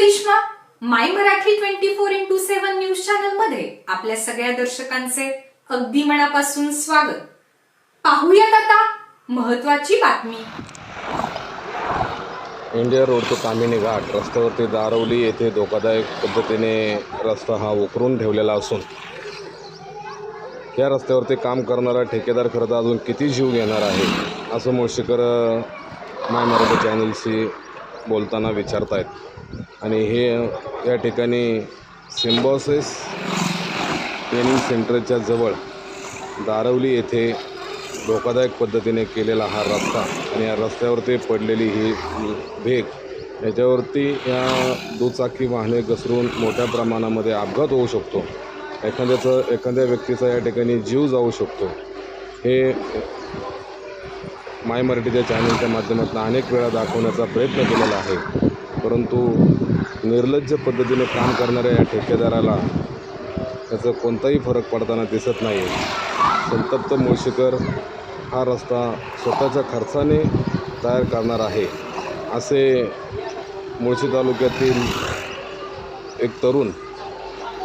Karishma my Marathi twenty four into seven news चॅनलमध्ये आपल्या सगळ्या दर्शकांचे अगदी मनापासून स्वागत. पाहूयात आता महत्वाची बातमी. इंडिया रोड ते कामिनी घाट रस्त्यावरती दारवली येथे धोकादायक पद्धतीने रस्ता हा उकरून ठेवलेला असून या रस्त्यावरती काम करणारा ठेकेदार खरं तर अजून किती जीव घेणार आहे असं मुळशीकर माय मराठी चॅनलशी बोलताना विचारतायत. आणि हे या ठिकाणी सिम्बॉसिस ट्रेनिंग सेंटरच्या जवळ दारवली येथे धोकादायक पद्धतीने केलेला हा रस्ता आणि या रस्त्यावरती पडलेली ही भेग याच्यावरती या दुचाकी वाहने घसरून मोठ्या प्रमाणामध्ये अपघात होऊ शकतो. एखाद्याचं एखाद्या व्यक्तीचा या ठिकाणी जीव जाऊ शकतो. हे माय मराठीच्या चॅनलच्या माध्यमातून अनेक वेळा दाखवण्याचा प्रयत्न केलेला आहे. परंतु निर्लज्ज पद्धतीने काम करणाऱ्या या ठेकेदाराला त्याचा कोणताही फरक पडताना दिसत नाही संतप्त मुळशीकर हा रस्ता स्वतःच्या खर्चाने तयार करणार आहे असे मुळशी तालुक्यातील एक तरुण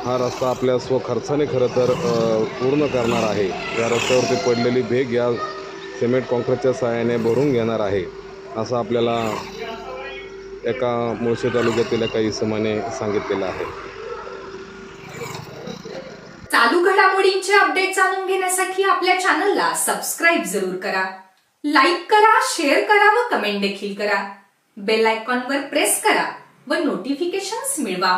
हा रस्ता आपल्या स्वखर्चाने खरं तर पूर्ण करणार आहे. या रस्त्यावरती पडलेली भेग या सिमेंट कॉन्क्रीटच्या सहाय्याने भरून घेणार आहे असं आपल्याला एका मुळशी तालुक्यातील एका इसमाने सांगितलेलं आहे. चालू घडामोडींचे अपडेट जाणून घेण्यासाठी आपल्या चॅनलला सबस्क्राईब जरूर करा. लाईक करा शेअर करा व कमेंट देखील करा. बेल आयकॉनवर प्रेस करा व नोटिफिकेशन्स मिळवा.